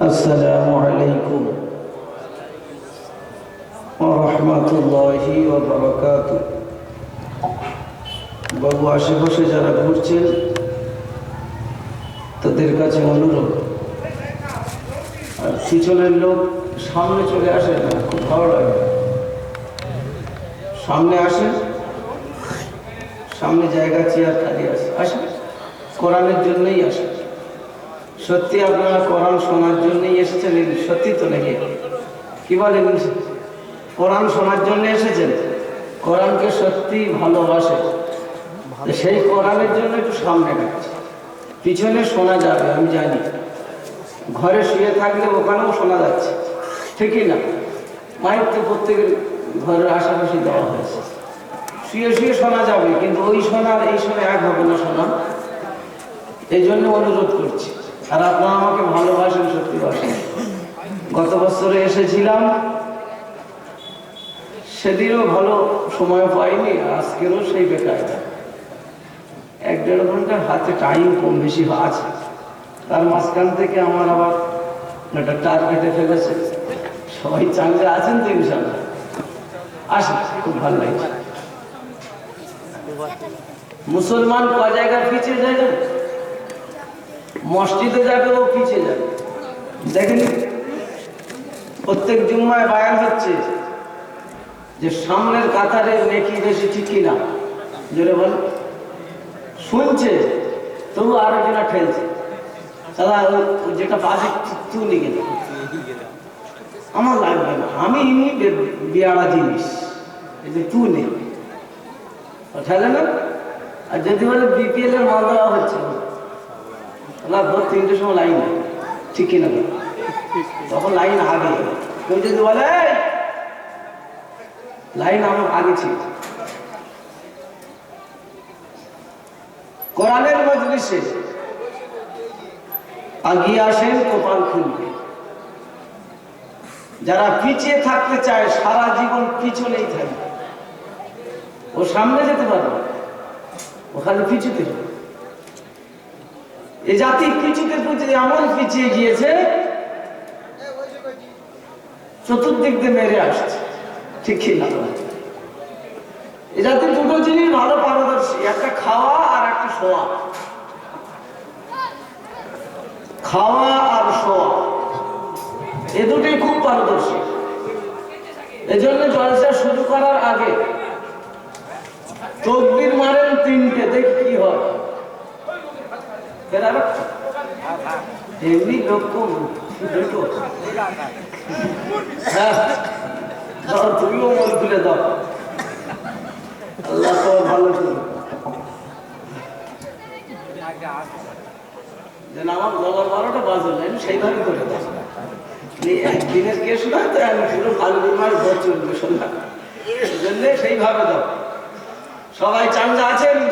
আসসালামু আলাইকুম রহমতুল্লাহি বাবরাকাত বাবু, আশেপাশে যারা ঘুরছেন, তাদের কাছে অনুরোধ। আর পিছনের লোক সামনে চলে আসে না, খুব ভালো লাগে। সামনে আসে, সামনে জায়গা, চেয়ার খালি আসে আসে কোরআনের জন্যই আসে সত্যি আপনারা কোরআন শোনার জন্যই এসেছেন? সত্যি তো নাকি? কি বলেন? কোরআন শোনার জন্য এসেছেন? কোরআনকে সত্যি ভালোবাসে। সেই কোরআনের জন্য একটু সামনে রাখছে। পিছনে শোনা যাবে, আমি জানি। ঘরে শুয়ে থাকলে ওখানেও শোনা যাচ্ছে। ঠিকই না? মাইক তো প্রত্যেকের ঘরের আশেপাশে দেওয়া হয়েছে। শুয়ে শুয়ে শোনা যাবে, কিন্তু ওই শোনার, এই শোনা এক হবে না শোনা এই জন্য অনুরোধ করছি। আর আপনারা আমাকে ভালোবাসেন, সত্যি বাসেন গত বছরে এসেছিলাম, সেদিনও ভালো সময় পাইনি আজকেরও সেই বেকার এক দেড় ঘণ্টার হাতে টাইম কম বেশি আছে। তার মাঝখান থেকে আমার আবার একটা টার কেটে ফেলেছে। সবাই চাঙ্গে আছেন তো ইনশাল্লাহ আসেন, খুব ভালো লাগছে। মুসলমান ক জায়গায় পিছিয়ে যায় না মসজিদে যাবে ও পিছিয়ে যাবে। দেখেনি? প্রত্যেক জুম্মায় বায়ান হচ্ছে যে সামনের কাতারে নেকি বেশি ঠিক কিনা। জোরে বল। শুনছে, তবু আরও যেটা ঠেলছে। দাদা যেটা বাজে তুই নিয়ে গেল। আমার লাগবে না। আমি বে- বেয়ারা জিনিস। এই যে তুই নেই ঠেলে না? আর যদি বলে বিপিএল এর মাল দেওয়া হচ্ছে। না ভোর তিনটের সময় লাইন ঠিক কিনা? তখন লাইন আগে। কেউ যদি বলে লাইন আমার আগে ছিল। কোরআনের মজলিসে আগিয়ে আসেন, কপাল খুলবে। যারা পিছিয়ে থাকতে চায়, সারা জীবন পিছনেই থাকবে। ও সামনে যেতে পারবে ওখানে পিছুতে হবে। এ জাতি পিছুতে পিছুতে এমন পিছিয়ে গিয়েছে, চতুর্দিক দিয়ে মেরে আসছে। ঠিক না? এ জাতি দুটো জিনিস ভালো পারদর্শী, একটা খাওয়া আর একটা শোয়া। খাওয়া আর শোয়া, এ দুটোই খুব পারদর্শী। এজন্য জলসা শুরু করার আগে তকবির মারেন তিনটে, দেখ কি হয়। এমনি দুটো। হ্যাঁ। তুমিও মন খুলে দাও। আল্লাহ ভালো আমার বারোটা আমি সেইভাবে করে দাও। আমি সেইভাবে দাও। সবাই চাঙ্গা আছে ওই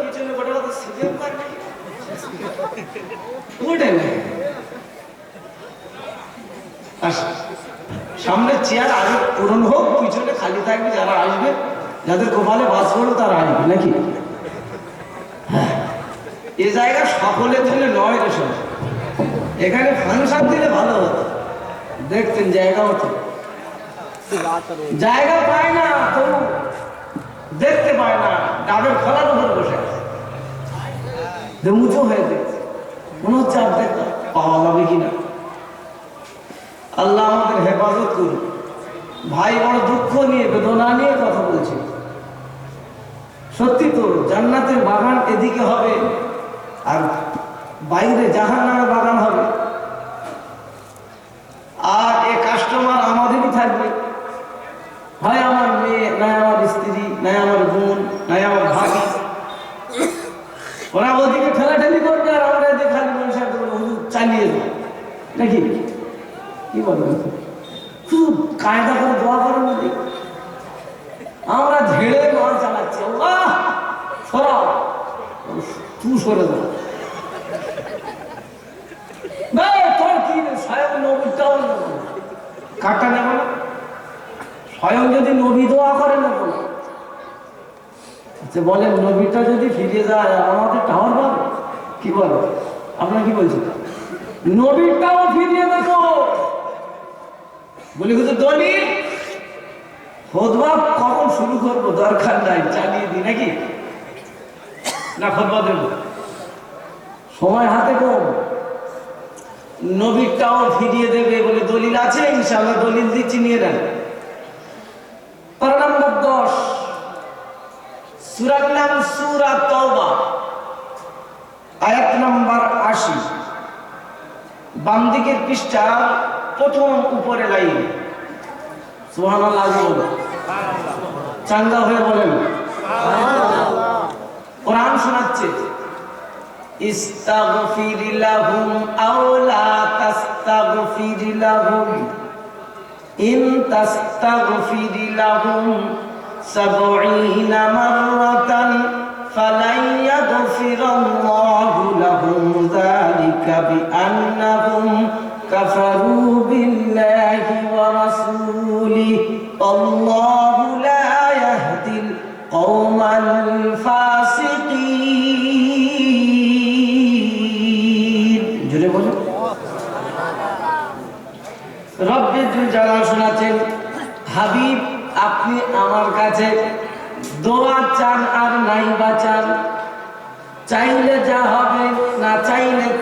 পিছনে গোটা কথা সিজন পারবে আস সামনের চেয়ার আগে পূরণ হোক, পিছনে খালি থাকবে যারা আসবে, যাদের কপালে বাস করবে তারা আসবে, নাকি? হ্যাঁ। এ জায়গা সকলের জন্য নয় রে সব। এখানে ফাংশন দিলে ভালো হতো। দেখতেন জায়গা হতো জায়গা পায় না তবু দেখতে পায় না। ডাবের খোলার উপর বসে আছে। উঁচু হয়ে দেখছে মনে হচ্ছে আর পাওয়া যাবে কিনা আল্লাহ আমাদের হেফাজত করুন। ভাই বড় দুঃখ নিয়ে, বেদনা নিয়ে কথা বলছে। সত্যি তো, জান্নাতের বাগান এদিকে হবে, আর বাইরে জাহান নামের বাগান হবে আর এ কাস্টমার আমাদেরই থাকবে হয় আমার মেয়ে নাই আমার স্ত্রী নাই আমার বোন নাই আমার ভাবি ওরা ওদিকে ঠেলাঠেলি করবে আর আমরা এদিকে খালি মনীষা করব হুজুর চালিয়ে দেবো নাকি? কি বলবেন শুধু কায়দা করে দোয়া করেন নাকি? আমরা ঝেড়ে মাল চালাচ্ছি। আল্লাহ! সরাও। তুই সরে দাও না, কি রে? স্বয়ং যদি নবী দোয়া করে না আচ্ছা বলেন নবীটা যদি ফিরে যায় আমাদের টাওয়ার পাবে? কি বলো? আপনার কি বলছেন? নবীরটাও ফিরিয়ে বলি, হুজুর কখন শুরু করব? দরকার নাই, চালিয়ে নাকি? না দেব। সময় হাতে কম। নবীরটাও ফিরিয়ে দেবে বলে দলিল আছে, ইনশাআল্লাহ দলিল দিচ্ছি, নিয়ে নেন। পারা নম্বর দশ। সুরার নাম সুরা তওবা। আয়াত নাম্বার বাম দিকের পৃষ্ঠা প্রথম উপরে লাইন। সোহান চাঙ্গা হয়ে বলেন। কোরআন শোনাচ্ছে। ইস্তাগফির আওলা আও লা তাস্তাগফির লাহুম। ইন তাস্তাগফির লাহুম সাবঈনা মাররাতান ফালান ইয়াগফিরাল্লাহু লাহুম যালিকা ذلك بأنهم كفروا بالله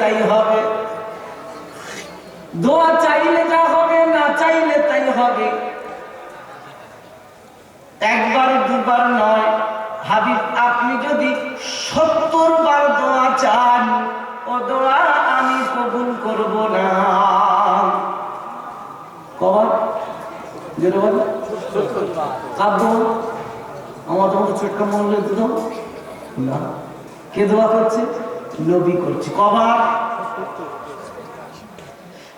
তাই হবে। দোয়া চাইলে যা হবে, না চাইলে তাই হবে। একবার, দুবার নয়। হাবিব, আপনি যদি সত্তর বার দোয়া চান, ও দোয়া আমি কবুল করব না। আমার তোমাকে ছোট্ট মনে না। কে দোয়া করছে? নবী করছে। কবার?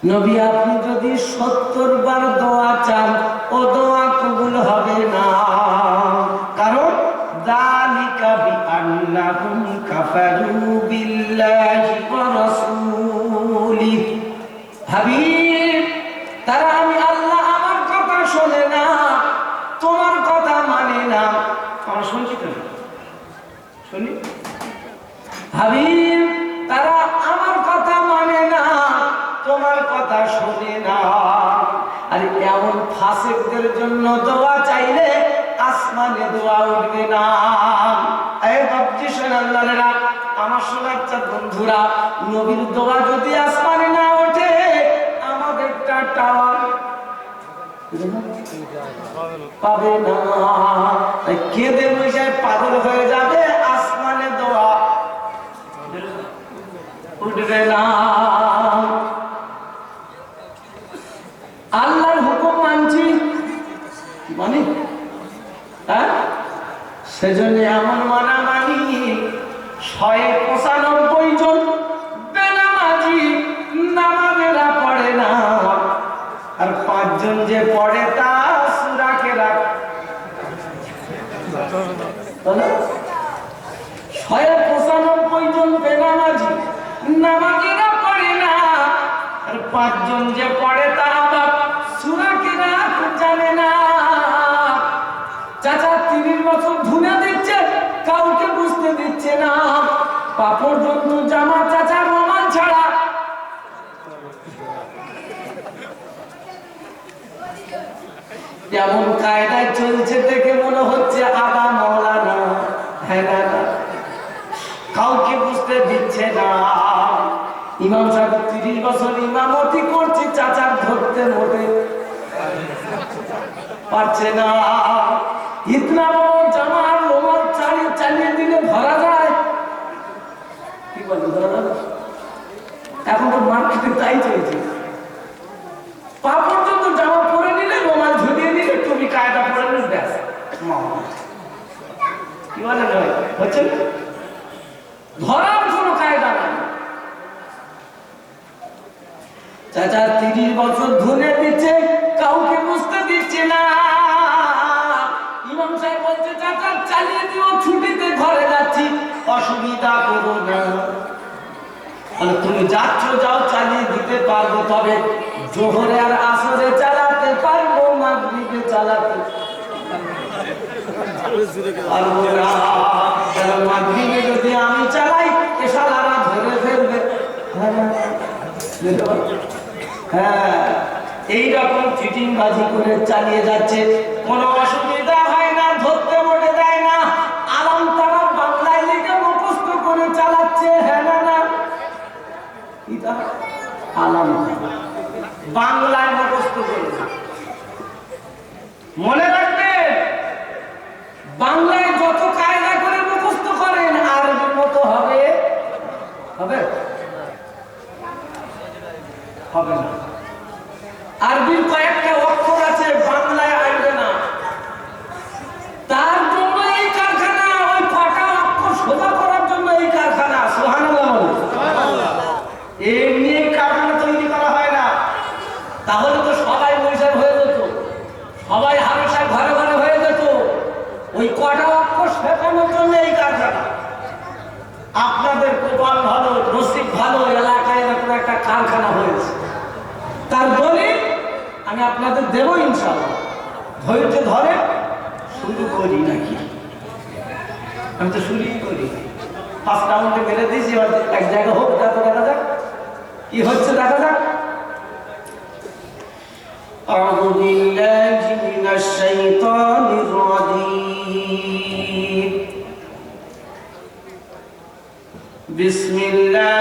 নবী, আপনি যদি সত্তর বার দোয়া চান, ও দোয়া কবুল হবে না। কারণ, দালিকা বিআন্নাহুম কাফারু বিল্লাহি ওয়া রাসূলিহি হাবিব, তারা আমি আল্লাহ আমার কথা শোনে না, তোমার কথা মানে না। আমার শুনছি শুনি? হাবিব জন্য দোয়া চাইলে আসমানে দোয়া উঠবে না। এই আমার বন্ধুরা, নবীর দোয়া যদি আসমানে না ওঠে টাওয়ার পাবে না। পাগল হয়ে যাবে, আসমানে দোয়া উঠবে না আল্লাহর হুকুম মানছি মানে হ্যাঁ সেজন্য এমন মানা মানি শয়ে পঁচানব্বই জন বেনামাজি নামাজেরা পড়ে না। আর পাঁচজন যে পড়ে তা সুরাকে রাখ। শয়ে পঁচানব্বই জন বেনামাজি নামাজেরা পড়ে না। আর পাঁচজন যে পড়ে তা আবার সুরাকে রাখ জানে না। চাচা পাপড় জন্য জামা চাচা রোমান ছাড়া। যেমন কায়দায় চলছে দেখে মনে হচ্ছে আবা মৌলানা হ্যাঁ। কাউকে বুঝতে দিচ্ছে না। ইমাম সাহেব তিরিশ বছর ইমামতি করছে, চাচার ধরতে মোটে পারছে না। ইতনা এখন তো মার্কেটে তাই চলছে। পা পর্যন্ত জামা পরে নিলে রোমাল ঝুলিয়ে নিলে তুমি কায়দা পরে নিলে ব্যাস। কি বলে নয় হচ্ছে? ধরার কোনো কায়দা নাই। চাচা তিরিশ বছর ধরে দিচ্ছে, কাউকে বুঝতে দিচ্ছে না। ইমাম সাহেব বলছে, চাচা, চালিয়ে দিও, ছুটিতে ঘরে যাচ্ছি, অসুবিধা করো না। তাহলে তুমি যাচ্ছ, যাও, চালিয়ে দিতে পারব, তবে জোহরে আর আসরে চালাতে পারব, মাগরিবে চালাতে আমি চালাই হ্যাঁ, হ্যাঁ, হ্যাঁ। এইরকম ফিটিং বাজি করে চালিয়ে যাচ্ছে। কোন অসুবিধা আলম বাংলায় মুখস্ত মনে রাখবে বাংলায় যত কায়দা করে মুখস্ত করেন, আর মত হবে হবে? হবে না। ধৈর্য ধরে, শুরু করি নাকি? আমি তো শুরুই করি। পাঁচ রাউন্ডে মেরে দিয়েছি, এবার এক জায়গা হোক তা তো দেখা যাক। কি হচ্ছে, দেখা যাক। أعوذ بالله من الشيطان الرجيم بسم الله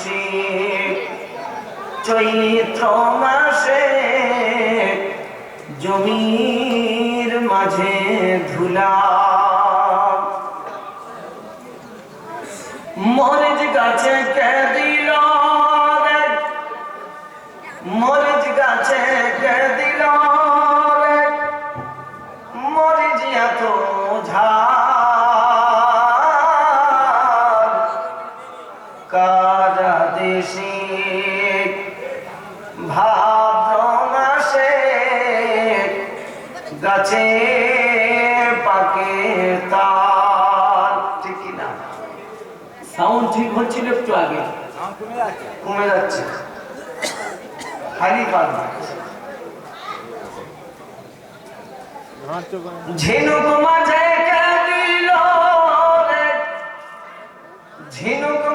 খুশি চৈত্র মাসে জমির মাঝে ধুলা। মরিচ গাছে কে দিল মরিচ পারবে ঝিনুক মাঝে দিল ঝিনুক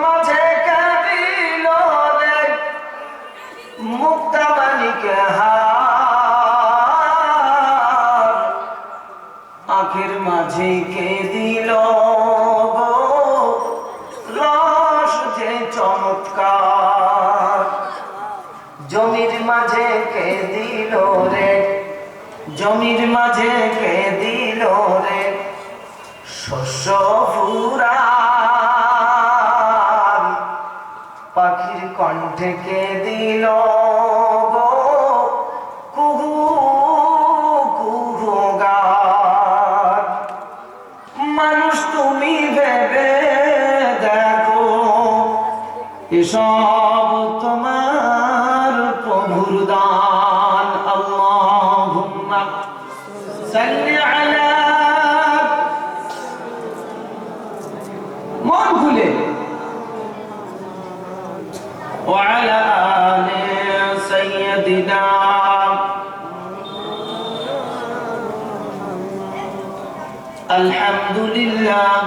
কে দিল রে? জমির মাঝে কে দিল রে? শস্য ফুরান। পাখির কণ্ঠে কে দিল কুহু কুহু মানুষ তুমি ভেবে দেখো, এসব প্রভুর দান আল্লাহুম্মা সাল্লি আলা মন খুলে وعلى آل سيدنا الحمد لله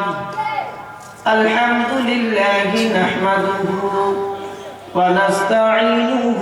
الحمد لله نحمده ونستعينه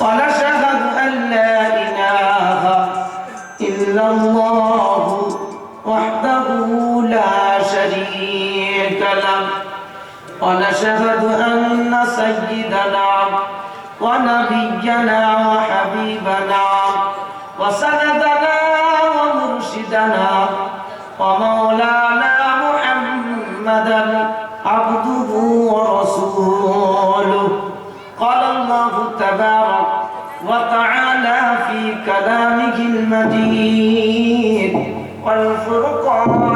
ونشهد أن لا إله إلا الله وحده لا شريك له. ونشهد أن سيدنا ونبينا وحبيبنا كلامه المجيد والفرقانه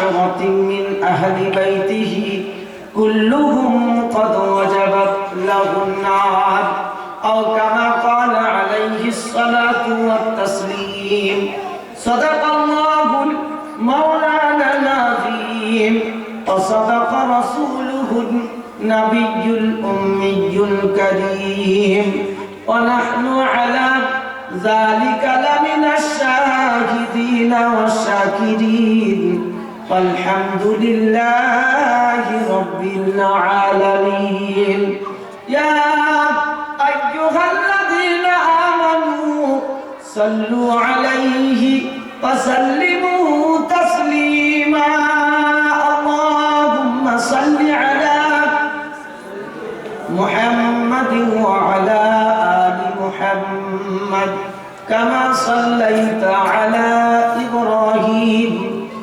عشرة من أهل بيته كلهم قد وجبت له النار أو كما قال عليه الصلاة والتسليم صدق الله مولانا العظيم وصدق رسوله النبي الأمي الكريم ونحن على ذلك لمن الشاهدين والشاكرين والحمد لله رب العالمين يا أيها الذين آمنوا صلوا عليه وسلموا تسليما اللهم صل على محمد وعلى آل محمد كما صليت على إبراهيم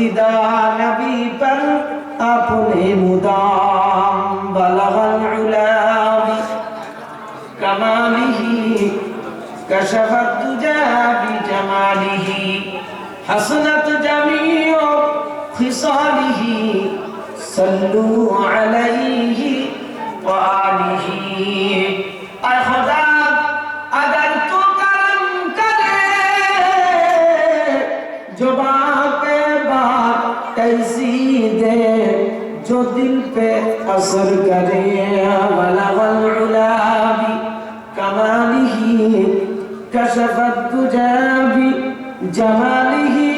سیدھا نبی پر اپنے مدام بلغ العلام کماله کشف الدجا بجماله حسنت جمیع خصاله صلوا علیہ وآلہ اے خدا दिल पे असर करे कमाली कसबत जाबी जमाली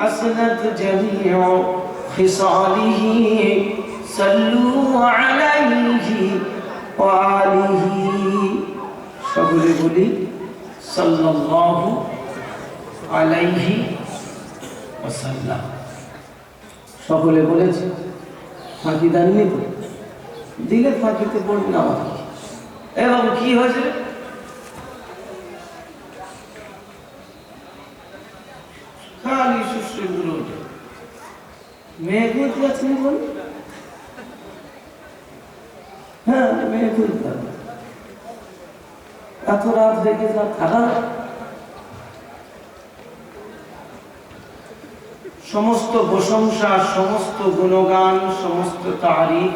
حسنت جميع خصاله صلوا عليه وآله সকলে বলি সাল্লাল্লাহু আলাইহি ওয়াসাল্লাম সকলে বলেছে ফাঁকি দেননি তো দিলে ফাঁকিতে পড়বে না এবং কি হয়েছে? খালি সুশ্রীগুলো ওঠে। মেয়ে খুঁজতে যাচ্ছেন বল? হ্যাঁ মেয়ে হবে এত রাত গেছে আর থাকা? সমস্ত প্রশংসা, সমস্ত গুণগান, সমস্ত তারিফ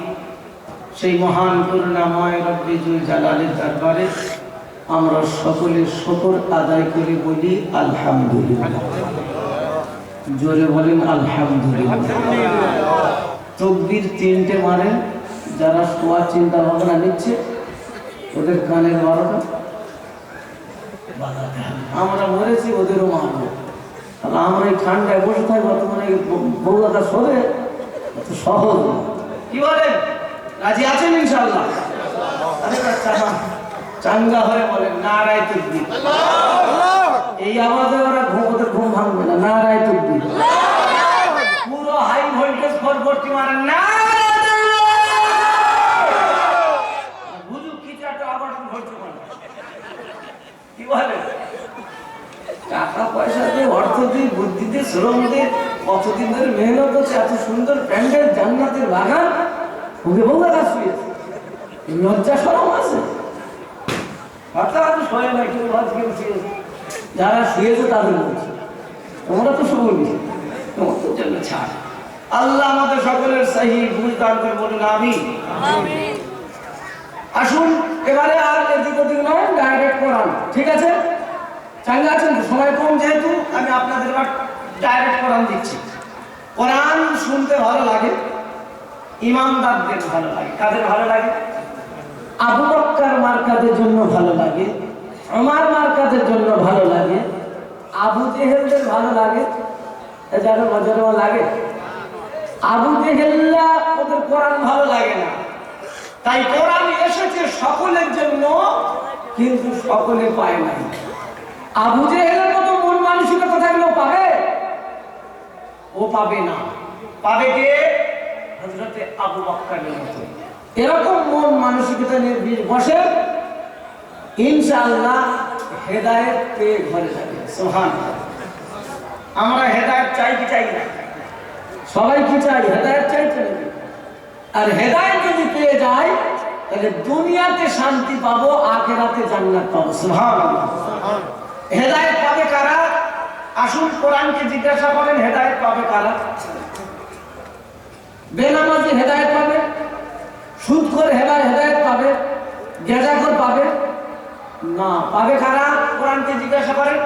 সেই মহান করুণাময় রব্বিজুল জালালের দরবারে আমরা সকলে শকর আদায় করে বলি, আলহামদুলিল্লাহ। জোরে বলেন, আলহামদুলিল্লাহ। তকবির তিনটে মারেন, যারা শোয়ার চিন্তা ভাবনা নিচ্ছে, ওদের কানের বারোটা আমরা মরেছি, ওদেরও মারবো। তাহলে আমরা এই ঠান্ডায় বসে থাকব তোমার এই বৌদাটা এত সহজ। কি বলেন রাজি আছেন ইনশাল্লাহ চাঙ্গা হয়ে বলেন এই আওয়াজে ওরা ঘুম ঘুম ভাঙবে না পুরো হাই ভোল্টেজ মারেন, না কি চারটা আবার ঘটছে কি বলে টাকা পয়সা দিয়ে অর্থ দিয়ে বুদ্ধি দিয়ে শ্রম দিয়ে কতদিন ধরে মেহনত হচ্ছে এত সুন্দর প্যান্ডেল জান্নাতের বাগান ওকে বউরা কাজ শুয়েছে। লজ্জা সরম আছে। হঠাৎ শোয়ে না কেউ কেউ যারা শুয়েছে তাদের বলছে তোমরা তো শুনি তোমার তো জন্য ছাড়। আল্লাহ আমাদের সকলের সাহি দান করে বলুন আমি আসুন এবারে আর এদিক ওদিক নয় ডাইরেক্ট করান ঠিক আছে? চাঙ্গা আছেন? সময় কম যেহেতু, আমি আপনাদের এবার ডাইরেক্ট কোরআন দিচ্ছি। কোরআন শুনতে ভালো লাগে, ইমানদারদের ভালো লাগে। কাদের ভালো লাগে? আবু বক্কার মার্কাদের জন্য ভালো লাগে আমার মার্কাদের জন্য ভালো লাগে, আবু জেহেলদের ভালো লাগে। এ যেন মজা লাগে। আবু জেহেল্লা ওদের কোরআন ভালো লাগে না। তাই কোরআন এসেছে সকলের জন্য, কিন্তু সকলে পায় নাই। আবু জেহেলের মতো মন মানসিকতা থাকলেও পাবে ও পাবে না। পাবে কে? হজরতে আবু বক্কারের মতো। এরকম মন মানসিকতা নিয়ে বসে, ইনশাআল্লাহ হেদায়েত পেয়ে ঘরে যাবে সোহান আমরা হেদায়েত চাই কি চাই না? সবাই কি চাই হেদায়েত চাই তো আর হেদায়েত যদি পেয়ে যায়, তাহলে দুনিয়াতে শান্তি পাবো, আখেরাতে জান্নাত পাবো। সুবহানাল্লাহ। হেদায়েত পাবে কারা? আসুন কোরআনকে জিজ্ঞাসা করেন, হেদায়েত পাবে কারা? বেনামাজি হেদায়েত পাবে সুদ করে হেদায় হেদায়েত পাবে গেজাখর পাবে, না, পাবে কারা? কোরআনকে জিজ্ঞাসা করেন।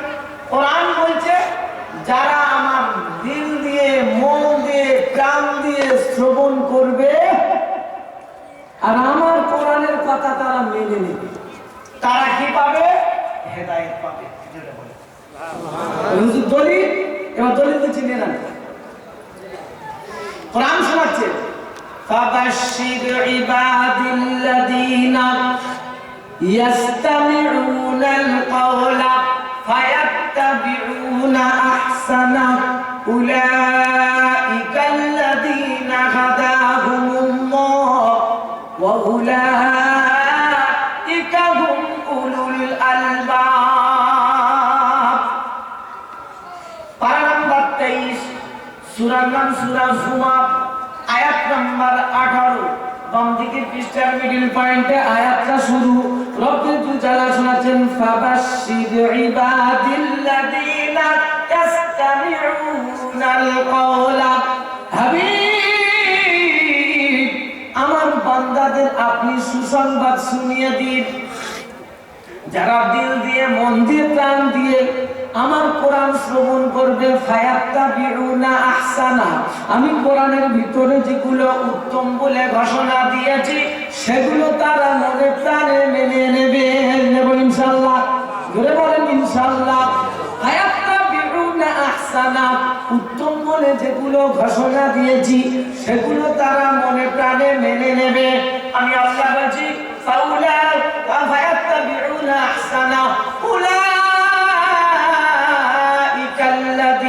কোরআন বলছে, যারা আমার দিল দিয়ে, মন দিয়ে, প্রাণ দিয়ে শ্রবণ করবে, আর আমার কোরআনের কথা তারা মেনে নেবে। তারা কি পাবে? হেদায়েত পাবে। হুজুর দলিল এবার দলিল দিচ্ছি নিয়ে নেন কোরআন শোনাচ্ছে فبشر عباد الذين يستمعون القول فيتبعون احسنه اولئك সুরা আয়াত নাম্বার আঠারো। বাম পৃষ্ঠার মিডিল পয়েন্টে আয়াতটা শুরু। জালা শোনাচ্ছেন ইবাদিল্লাযীনা কওলা হাবিব তাদের আপনি সুসংবাদ শুনিয়ে দিন। যারা দিল দিয়ে, মন দিয়ে, প্রাণ দিয়ে আমার কোরআন শ্রবণ করবে আহসানা। আমি কোরআনের ভিতরে যেগুলো উত্তম বলে ঘোষণা দিয়েছি, সেগুলো তারা মনে প্রাণে মেনে নেবে। নেব ইনশাল্লাহ ধরে বলেন ইনশাল্লাহ আহসানা। উত্তম বলে যেগুলো ঘোষণা দিয়েছি, সেগুলো তারা মনে প্রাণে মেনে নেবে। আমি আল্লাহ বলছি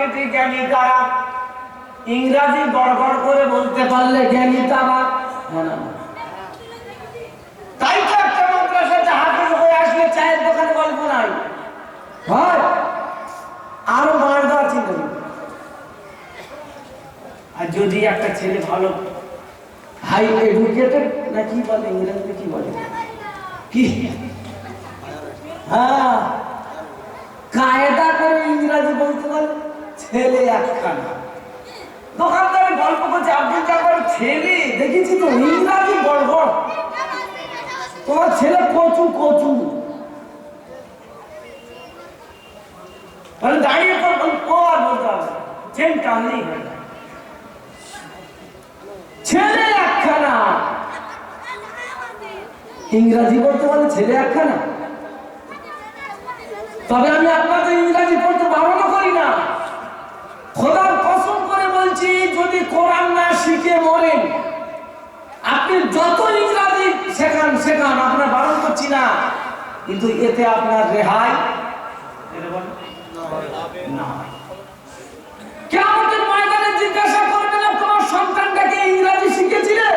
মার্কেটে জ্ঞানী তারা ইংরাজি গড়গড় করে বলতে পারলে জ্ঞানী তারা। তাই তো একটা মাদ্রাসা জাহাজের হয়ে আসলে চায়ের দোকানে গল্প নাই। হয়। আরও মার দেওয়ার চিন্তা আর যদি একটা ছেলে ভালো হাই এডুকেটেড না কি বলে ইংরেজিতে, কি বলে? কি? হ্যাঁ। কায়দা করে ইংরাজি বলতে পারে। ছেলে একখানা। দোকানদারে গল্প করছে আব্দুল জাফর ছেলে? দেখেছি তো, ইংরাজি বড় তোমার ছেলে কচু কচু। মানে দাঁড়িয়ে পর ও আর বলতে চেন টানলেই ছেলে একখানা। ইংরাজি পড়তে বলে ছেলে একখানা? তবে আমি আপনাদের ইংরাজি পড়তে বারণ করি না। খোদার কসম করে বলছি, যদি কোরআন না শিখে মরেন, আপনি যত ইংরাজি শেখান শেখান, আপনার বারণ করছি না। কিন্তু এতে আপনার রেহাই কেমন ময়দানে জিজ্ঞাসা করবেন তোমার সন্তানটাকে ইংরাজি শিখেছিলে?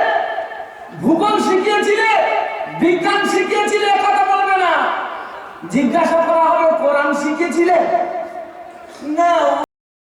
ভূগোল শিখিয়েছিলে? বিজ্ঞান শিখিয়েছিলে? কথা বলবে না। জিজ্ঞাসা করা হবে কোরআন শিখেছিলে না।